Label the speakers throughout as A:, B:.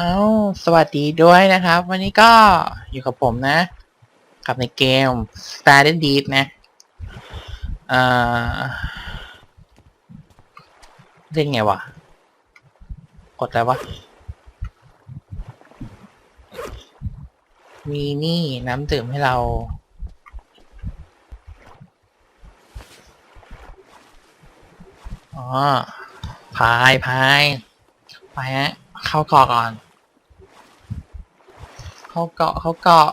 A: เอาสวัสดีด้วยนะครับ วันนี้ก็อยู่กับผมนะ กับในเกม Star d Deed นะเอ่อเล่นไงวะ กดแล้ววะ มีนี่น้ำดื่มให้เราอ๋อพายพายไปฮะเข้ากาะก่อน เขาเกาะเขาเกาะ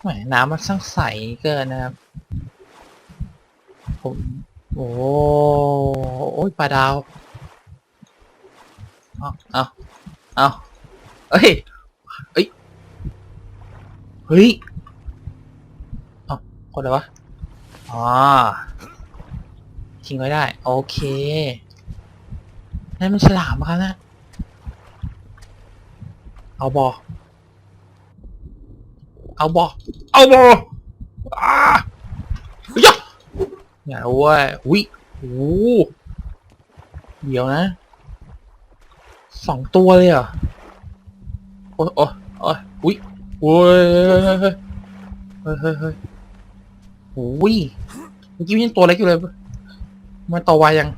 A: แหมน้ำมันช่างใสเกินนะครับ ผม โอ้โอ้ยปลาดาว เอาเอาเอาเอ้ยเอ้ย เฮ้ย เอาคนอะไรวะ อ๋อ ทิ้งไว้ได้ โอเค นั่นมันฉลามครับนะ เอาบอเอาบอเอาบออ้ายยะอย่าเว้ยอุ้ยโอ้เดี๋ยวนะสองตัวเลยเหรอโอ้ยโอ้ยโอ้ยอุ้ยโอ้ยเฮ้ยเฮ้ยเฮ้ยโอ้ยเมื่อกี้ยังตัวเล็กอยู่เลยมันโตไวายยัง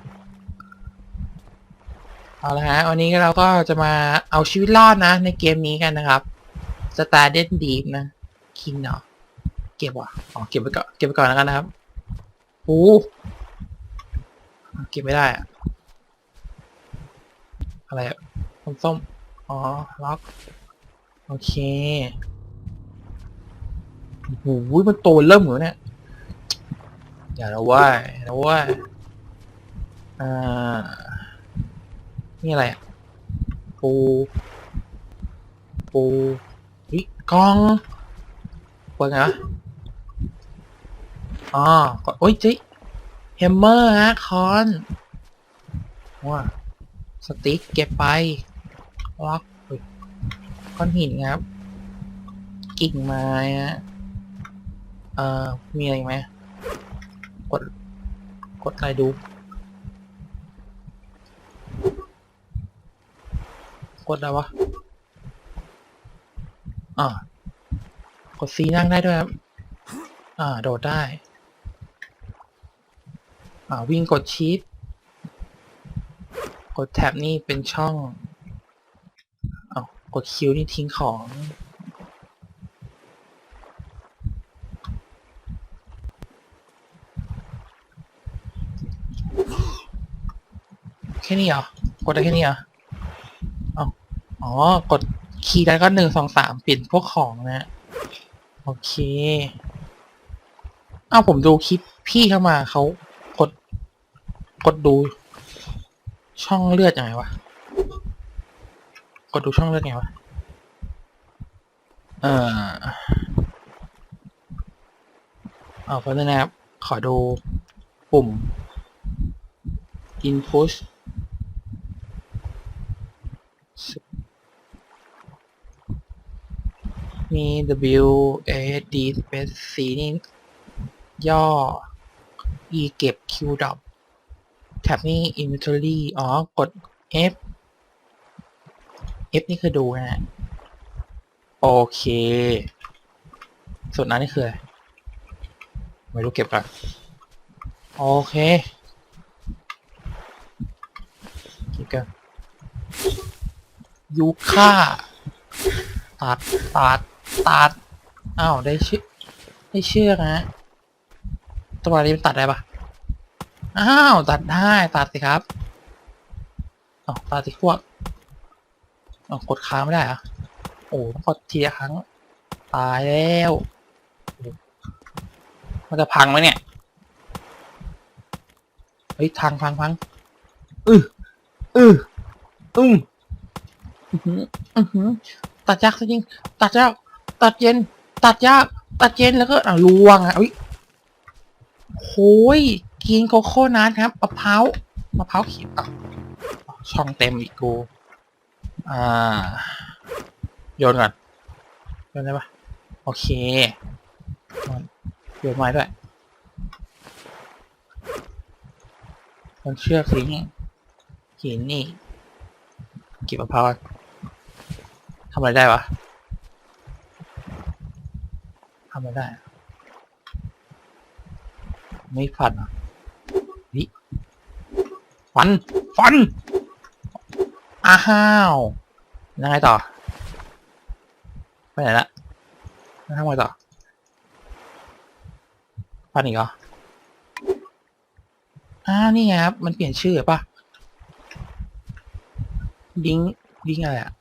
A: เอาละฮะวันนี้เราก็จะมาเอาชีวิตรอดนะ ในเกมนี้กันนะครับ s t a r d e n Deep นะคินเนาะเก็บว่ะอ๋อเก็บไปก่อนเก็บไปก่อนแล้วกันนะครับโอ้เก็บไม่ได้อะอะไรอะส้มๆอ๋อล็อกโอเคโอ้โหมันโตเริ่มเหมือเนี่ยอย่าละว่าอย่าละว่าอ่า นี่อะไรอะ ปู ปูวิกองเปิดไงวะอ๋อกดโอ้ยจิแฮมเมอร์ฮะคอนว้าสติ๊กเก็บไปล็อกเฮ้ยก้อนหินครับ กิ่งไม้ฮะเอ่อ มีอะไรไหมกด กดอะไรดู กดอะไรวะอ่ากดซีนั่งได้ด้วยครับ อ่า โดดได้ อ่า วิ่งกดชีตกดแท็บนี่เป็นช่องอ้ากดคิวนี่ทิ้งของ แค่นี้เหรอ กดได้แค่นี้เหรอ อ๋อ กดคีย์แล้วก็หนึ่งสองสามเปลี่ยนพวกของนะ โอเค อ้าวผมดูคลิปพี่เข้ามาเขากด กดดู ช่องเลือดยังไงวะ กดดูช่องเลือดไงวะ เออเอาเพราะนะครับ ขอดูปุ่ม input มี W A D space C นี่ย่อ E เก็บ Q ดับแท็บนี่ inventory อ๋อ กด F F นี่คือดูนะฮะโอเค ส่วนนั้นนี่คืออะไรไม่รู้เก็บก่อนโอเคเก็บกันยูค่าตัดตัด ตัดอ้าวได้ชื่อได้เชือกนะตัวนี้มันตัดได้ปะอ้าวตัดได้ตัดสิครับอ๋อตัดสิพวกอ๋อกดค้างไม่ได้เหรอะโอ้ต้องกดทีละครั้งตายแล้วมันจะพังไหมเนี่ยเฮ้ยพังพังพังอืออืออืมอือหืออือหือตัดยากซะจริงตัดยาก ตัดเย็น ตัดยาก ตัดเย็นแล้วก็อ่าลวงอะอุ้ยโอ้ยกินโคโค่นัทครับมะพร้าวมะพร้าวเขียวอะช่องเต็มอีกกูอ่าโยนก่อนโยนได้ปะโอเคโยนไม้ด้วยมันเชือกสิงหินนี่เก็บมะพร้าวทำอะไรได้วะ ทำอะไรได้ไม่ฟันอะนี่ฟัน ฟัน อ้าวยังไงต่อ ไปไหนละแล้วทำไงต่อ ฟันอีกเหรออ้าวนี่ไงครับ มันเปลี่ยนชื่อป่ะ ดิง ดิงอะไรอะ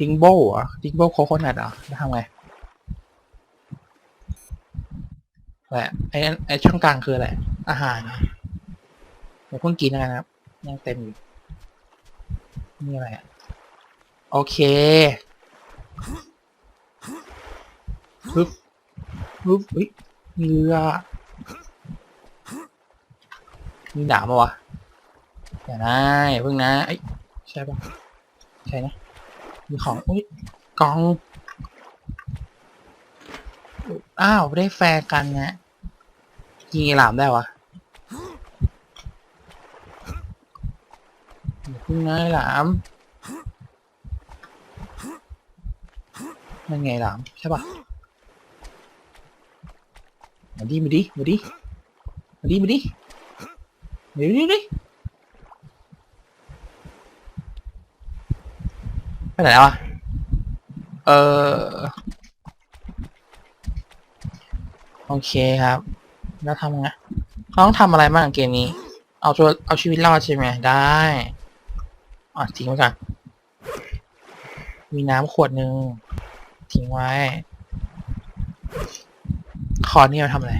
A: ดิงโบเหรอะดิงโบโคโคนัทอะแล้วทำไง อะไรอะไอ้ไอ้ช่องกลางคืออะไรอาหารเหรอเดี๋ยวเพิ่งกินนะครับยังเต็มอยู่นี่อะไรอะโอเคปึ๊บปึ๊บเฮ้ยเรือมีหนามปะวะเดี๋ยวนะอย่าเพิ่งนะเอ้ใช่ปะใช่นะมีของอุ้ยกอง อ้าว ได้แฟร์กันนะยิงอ้หลามได้วะยิงนะไอ้หลามมันไงหลาม ใช่ปะมาดิ มาดิ มาดิ มาดิ มาดิ มาดิมาดิไปไหนวอะเออ โอเคครับ แล้วทำไงเราต้องทำอะไรบ้างเกมนี้ เอาตัวเอาชีวิตรอดใช่ไหมได้อะทิ้งไว้ก่อนมีน้ำขวดหนึ่งทิ้งไว้ คอนนี่เราทำอะไร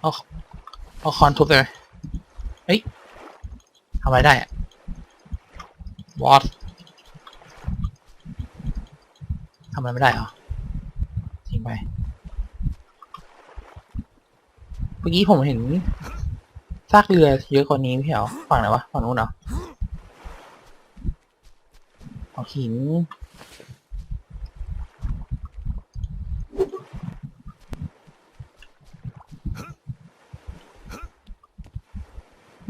A: เอาเอาคอนทุบเลยเฮ้ยทำอะไรได้อะวอตทำอะไรไม่ได้เหรอ ไป เมื่อกี้ผมเห็นซากเรือเยอะกว่านี้พี่เหรอฝั่งไหนวะฝั่งนู้นเหรอเอาหิน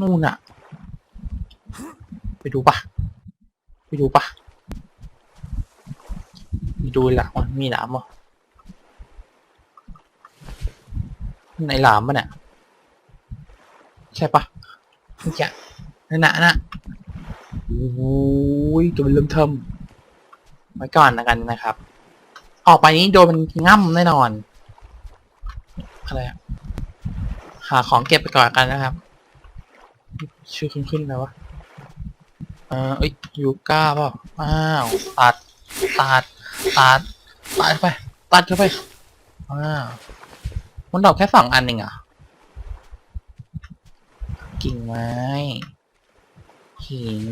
A: นู่นอะไปดูปะไปดูปะไปดูหลังมันมีหลามอะ ในหลามมันอะใช่ปะนี่แกนั่นน่ะน่ะโอ้ยตัวมันเริ่มเทิมไว้ก่อนนะกันนะครับ ออกไปนี้โดนมันง่ำแน่นอนอะไรอะหาของเก็บไปก่อนกันนะครับ ชื่อขึ้นขึ้นแล้ววะเออเอ้ยยูก้าเปล่าอ้าวตัดตัดตัดตัดไปตัดเข้าไปอ้าว มันดอกแค่สองอันเองอะกิ่งไม้หิน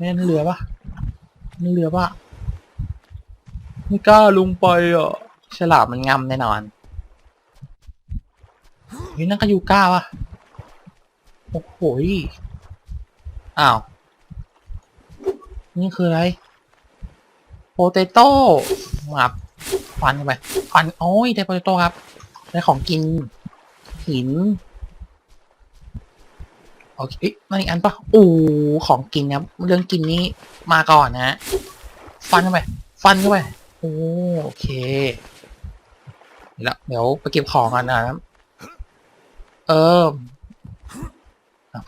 A: นี่นเรือปะนี่เรือปะไม่กล้าลงไปอะฉลามมันงำแน่นอนเฮ้ยนั่นก็ยูก้าวะโอ้โหอ้าว นี่คืออะไร โปเตโต้มาฟันเข้าไปฟันโอ้ยได้โปเตโต้ครับได้ของกินหินโอเคเอ๊ะนั่นอีกอันปะโอ้ของกินครับเรื่องกินนี้มาก่อนนะ ฟันเข้าไป ฟันเข้าไปโอ้โอเคเดี๋ยวเดี๋ยวไปเก็บของกันนะครับเออ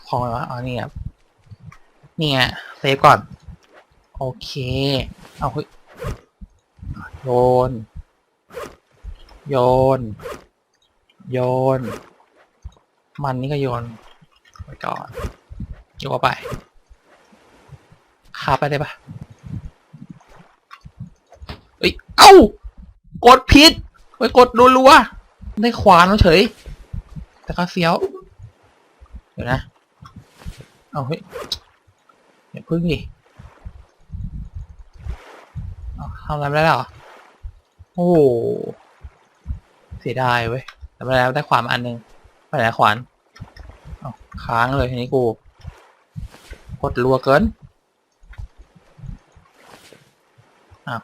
A: ของอะไรวะอ๋อนี่ครับเนี่ไงเซฟก่อน โอเค เอาเฮ้ย โยน โยน โยน มันนี่ก็โยนไว้ก่อนโยนเข้าไปคาไปได้ปะเอ้ย เอ้า กดผิดไปกดรัวๆได้ขวานเฉย แต่ก็เฟี้ยว เดี๋ยวนะ เอาเฮ้ยอย่าพึ่งดิเอาทำอะไรไม่ได้หรอ อ้โหเสียดายเว้ยแต่ไม่เป็นไรแล้วได้ขวามอันหนึ่งไปไหนขวานเอค้างเลยทีนี้กูกดรัวเกินอ้าว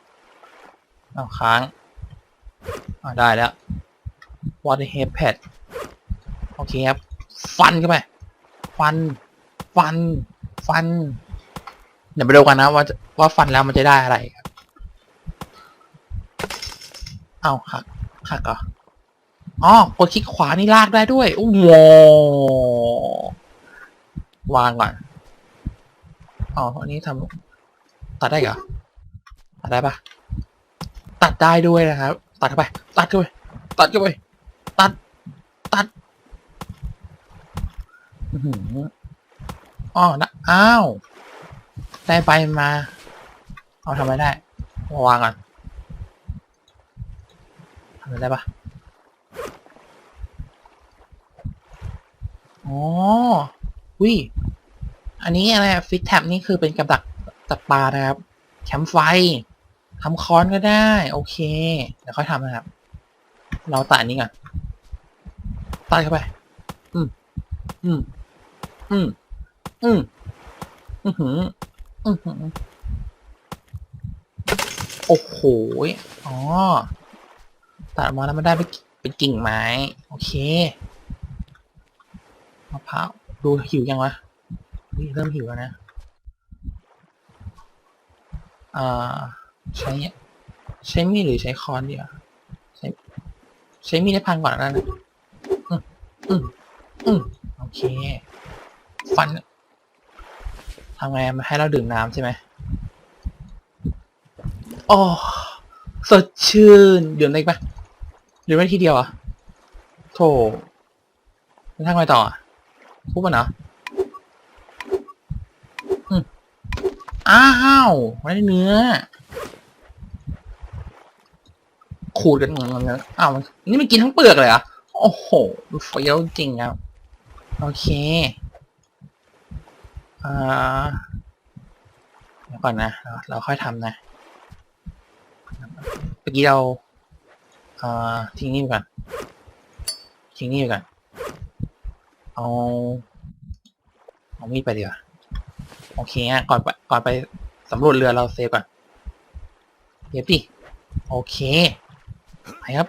A: เอาค้างอ่าได้แล้ว what the heck pad โอเคครับ ฟันเข้าไปฟัน ฟัน ฟัน เดี๋ยวไปดูกันนะว่าว่าฟันแล้วมันจะได้อะไรครับ เอาหักหักเหรออ๋อกดคลิกขวานี่ลากได้ด้วยโอ้โหวางก่อนอ๋ออันนี้ทำตัดได้เหรอตัดได้ปะตัดได้ด้วยนะครับ ตัดเข้าไป ตัดเข้าไปตัดเข้าไปตัดตัดอื้อหืออ๋อนะอ้าว ได้ไปมา เอาทำไมได้ วางก่อน ทำไมได้ปะอ๋อวิอันนี้อะไรฟิตแท็บนี่คือเป็นกับดักจับปลานะครับ แคมป์ไฟทำค้อนก็ได้ โอเค เดี๋ยวค่อยทำนะครับ เราตัดอันนี้ก่อนตัดเข้าไป อืม อืม อืม อืม อือหือ อือหือ โอ้โห อ๋อ ตัดมาแล้วมันได้เป็นเป็นกิ่งไม้ โอเคมะพร้าวดูหิวยังวะนี่เริ่มหิวแล้วนะอ่าใช้ใช้มีดหรือใช้ค้อนดีอะใช้ใช้มีดให้พันก่อนแล้วนะอืมอืมโอเค ฟันทำไงมาให้เราดื่มน้ำใช่ไหมโอ้สดชื่น ดื่มได้อีกปะ ดื่มได้ทีเดียวอะโถแล้วทำไงต่ออะพูดมันเหรออ้าวไม่ได้เนื้อ ขูดกันเงงงอ้าวนี่มันกินทั้งเปลือกเลยอะโอ้โหเฟี้ยวจริงครับ โอเค อ่าเดี๋ยวก่อนนะ เรเราค่อยทำนะเมื่อกี้เรา อ่าทิ้งนี่ไปก่อนทิ้งนี่ไปก่อนเอาเอามีดไปดีกว่าโอเคอะก่อนไปก่อนไปสำรวจเรือเราเซฟก่อนเดี๋ยวดิโอเคไปครับ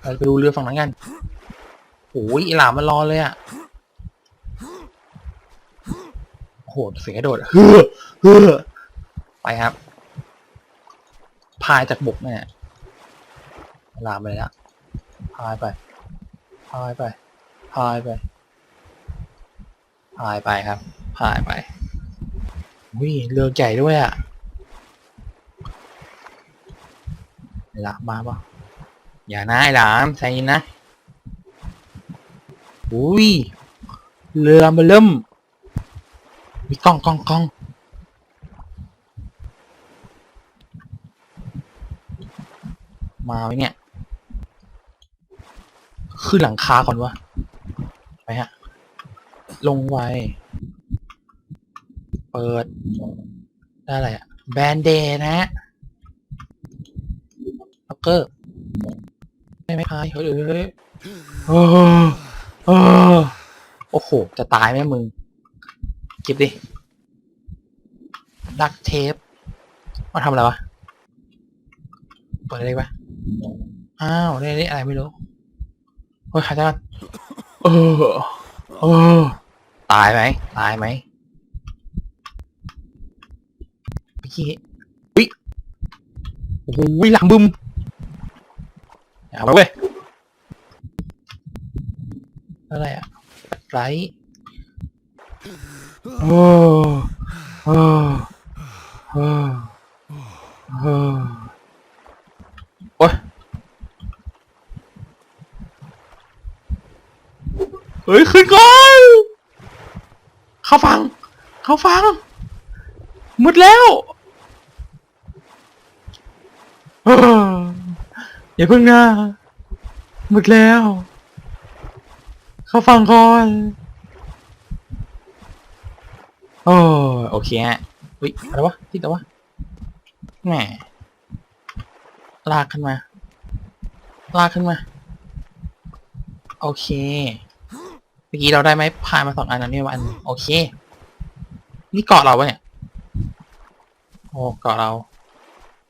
A: เราไปดูเรือฝั่งนั้นกันโอ้ยหลามมันรอเลยอะโอ้โหเสียโดดเฮ้อเฮ้อไปครับ พายจากบกเนี่ย ลามไปแล้วพายไปพายไปพายไปพายไปครับพายไปวิเรือใหญ่ด้วยอะหลามมาปะอย่านะไอ้หลามใจเย็นนะอุ้ยเรือมาเริ่มมีกล้องกล้องกล้องมาไหมเนี่ย ขึ้นหลังคาก่อนวะไปฮะ ลงไวเปิด ได้อะไรอะแบนเดนะฮะล็อกเกอร์ไม่ไม่พายเฮ้ยเฮ้ยเฮ้ยโอ้โห จะตายไหมมึงเก็บดิ ดักเทปมาทำอะไรวะ เปิดอะไรวะ อ้าวได้ได้อะไรไม่รู้ เฮ้ยหายใจกันเออเออตายไหมตายไหมเมื่อกี้วิโอ้โหหลังบึมเอาไปเว้ยอะไรอะไรโอ้โอ้โอ้โอ้โอ้ยเฮ้ยขึ้นก่อนเข้าฟัง เข้าฟังมืดแล้วเอออย่าเพิ่งนะมืดแล้ว เข้าฟังก่อนโอ้โอเคฮะวิอะไรวะที่แต่วะแหมลากขึ้นมา ลากขึ้นมา โอเค มื่อกี้เราได้ไม้พายมาสองอันนะนี่มาอันโอเค นี่เกาะเราปะเนี่ย โอ้เกาะเรา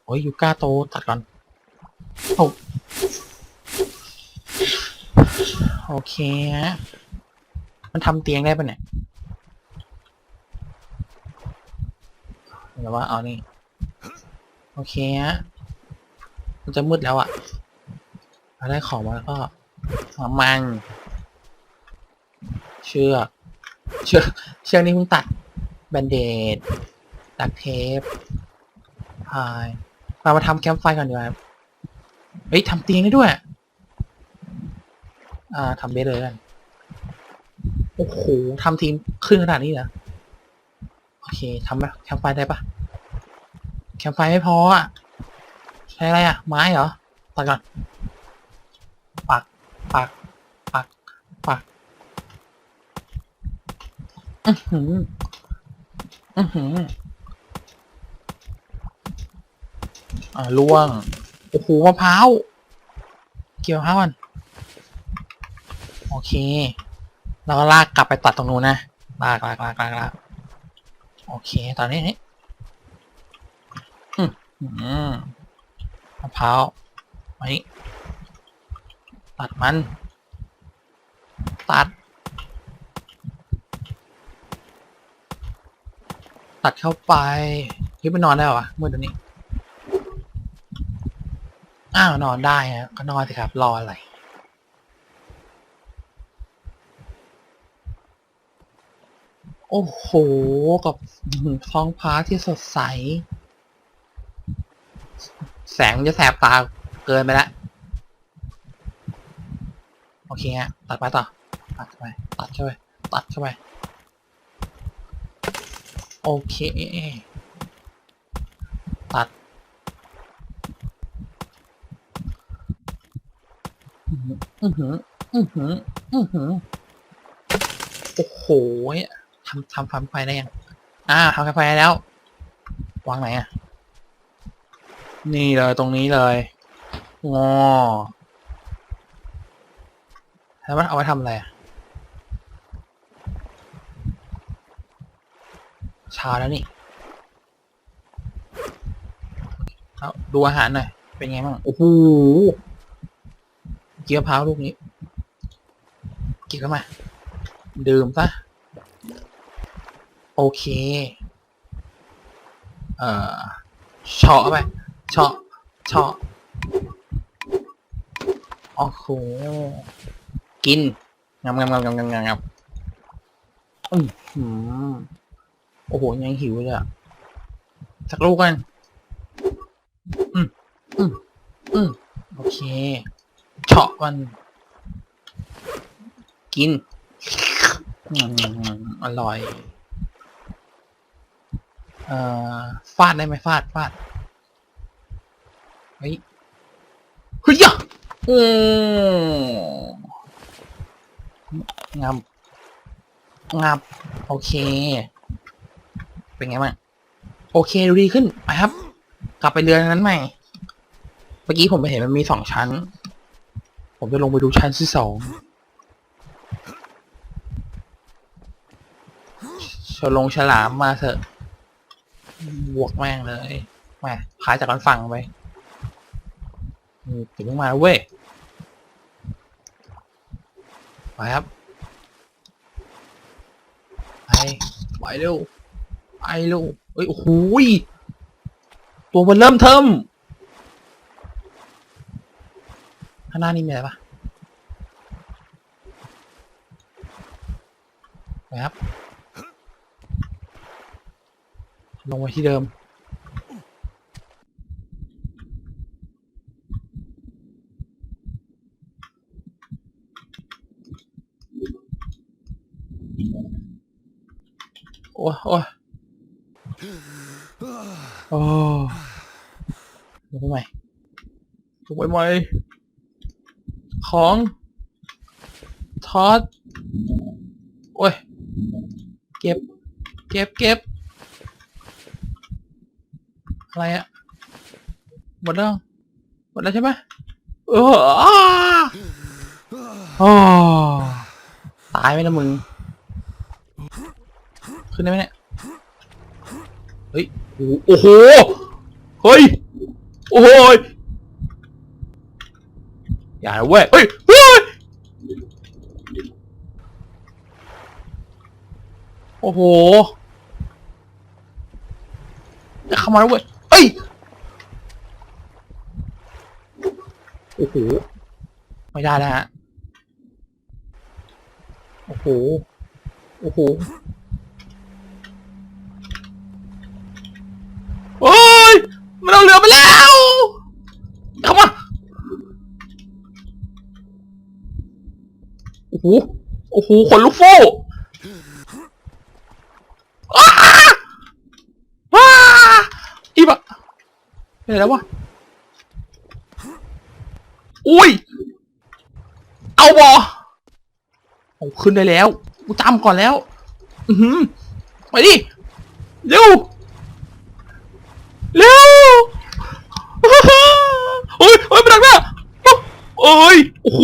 A: โอ้ยยูก้าโตตัดก่อนโอ้โอเคฮะ มันทำเตียงได้ปะเนี่ยหรือว่าเอานี่ โอเคฮะ มันจะมืดแล้วอะ่ะเราได้ของมาแล้วก็มัน ชือกเชือกเชือกนี่เพิ่งตัดแบนเดดดักเทปพายมามาทำแคมป์ไฟก่อนดีกว่าเฮ้ยทำเตียงได้ด้วย อ่าทำเบสเลยกันโอ้โหทำทีมครึ่งขนาดนี้เหรอโอเคทำไหมแคมป์ไฟได้ปะแคมป์ไฟไม่พออะใช้อะไรอะ ไม้เหรอตัดก่อน ปัก ปัก ปัก ปัก อือหืออือหืออ่าล่วง โอ้โหมะพร้าว เกี่ยวมะพร้าวก่อนโอเคแล้วก็ลากกลับไปตัดตรงนู้นนะ ลากลากลากลากลากโอเค ตอนนี้นี่มอืมมะพร้าวไว้ตัดมัน ตัด ตัดเข้าไปเฮ้ยไปนอนได้เหรอวะมืดตอนนี้ อ้าวนอนได้ฮะก็นอนสิครับ รออะไรโอ้โห กับท้องฟ้าที่สดใส แสงจะแสบตาเกินไปแล้วโอเคฮะ ตัดไปต่อ ตัดเข้าไป ตัดเข้าไป ตัดเข้าไป โอเค ตัด อือหือ อือหือ อือหือ โอ้โหทำทำฟันไฟได้ยัง อ่าทำไฟได้แล้ว วางไหนอะ นี่เลยตรงนี้เลยงอแล้วมันเอาไว้ทำอะไรอะ เช้าแล้วนี่เอาดูอาหารหน่อย เป็นไงบ้างโอ้โหเกี๊ยวพร้าวลูกนี้ กินเข้ามา ดื่มซะ โอเค เอ่อเฉาะไปเฉาะเฉาะโอ้โห กินงามงามงามงามงามงามงาม โอ้โห ยังหิวเลยอะสักลูกกัน อืมอืมอืมโอเคเฉาะมัน กินอร่อย เอ่อ ฟาดได้ไหมฟาด ฟาด เฮ้ยเฮ้ยอืมงามงามโอเค เป็นไงบ้างโอเคดูดีขึ้นไปครับ กลับไปเรือนนั้นใหม่ เมื่อกี้ผมไปเห็นมันมีสองชั้น ผมจะลงไปดูชั้นที่สองฉลงฉลามมาเถอะ บวกแม่งเลยมาพายจากกันฝั่งไปถึงมาเว้ยไปครับ ไปไปเร็ว ไปเร็วเฮ้ยโอ้โหตัวมันเริ่มเทิมข้างหน้านี่มีอะไรปะครับ ลงไปที่เดิม โอ้ยโอ้ยโอ้ลงไปใหม่ลงไป ใหม่ของทอดโอ้ย เก็บ เก็บเก็บอะไรอะหมดแล้ว หมดแล้วใช่ไหมเอออ้โอ้ตายไหมนะมึง ขึ้นได้ไหมเนี่ย เฮ้ย โอ้โห เฮ้ย โอ้โหย ย่าเว้ยเฮ้ยเฮ้ยโอ้โหจะเข้ามาแล้วเว้ยเฮ้ยโอ้โหไม่ได้แล้วฮะโอ้โหโอ้โหโอ้ยมันเอาเรือไปแล้ว อ้โหโอ้โหขนลุกฟูอ้าอ้าอีบะเป็นไรแล้ววะอุ้ย เอาบอโอ้ขึ้นได้แล้วกูจำก่อนแล้ว อือหือไปดิเร็วเร็วเฮ้ยเฮ้ยไปดักหน้าเอ้ย โอ้โห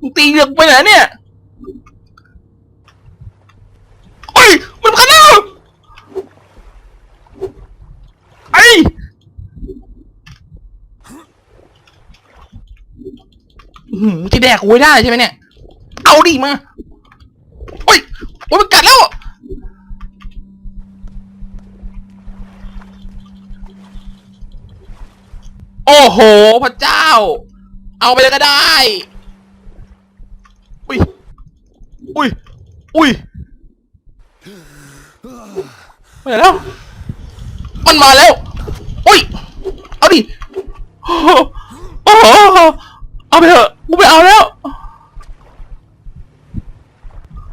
A: มึงตีเรือกไปไหนเนี่ยเฮ้ยมันมาแล้วไอ้อื้อหือที่แดกกูไว้ได้ใช่ไหมเนี่ย เอาดิมาเฮ้ยโอ้ยมันกัดแล้วโอ้โหพระเจ้า เอาไปเลยก็ได้ อุ้ย อุ้ย อุ้ยมาแล้ว มันมาแล้ว อุ้ย เอาดิโอ้โหเอาไปเถอะกูไม่เอาแล้ว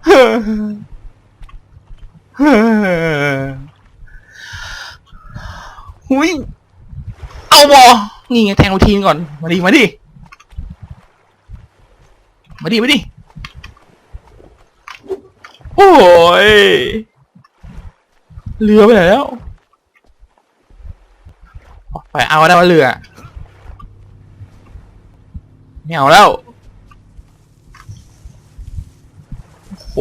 A: เฮ้อเฮ้อหุยเอาบอนี่ไงแทงรูทีนก่อน มาดิ มาดิ มาดิ มาดิ โอ้ยเรือไปไหนแล้วไปเอาได้ว่าเรือไม่เอาแล้วโห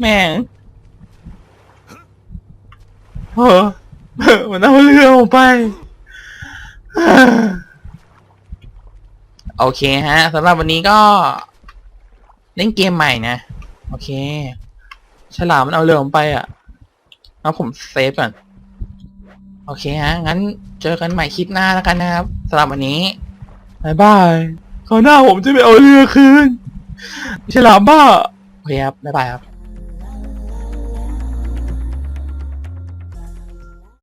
A: แม่งเออเออมันเอาเรือออกไปโอเคฮะสำหรับวันนี้ก็ เล่นเกมใหม่นะ โอเค ฉลามมันเอาเรือผมไปอะเอาผมเซฟก่อน โอเคฮะ งั้นเจอกันใหม่คลิปหน้าแล้วกันนะครับสำหรับวันนี้บายบายคราวหน้าผมจะไปเอาเรือคืนฉลามบ้าโอเคครับบ๊ายบายครับ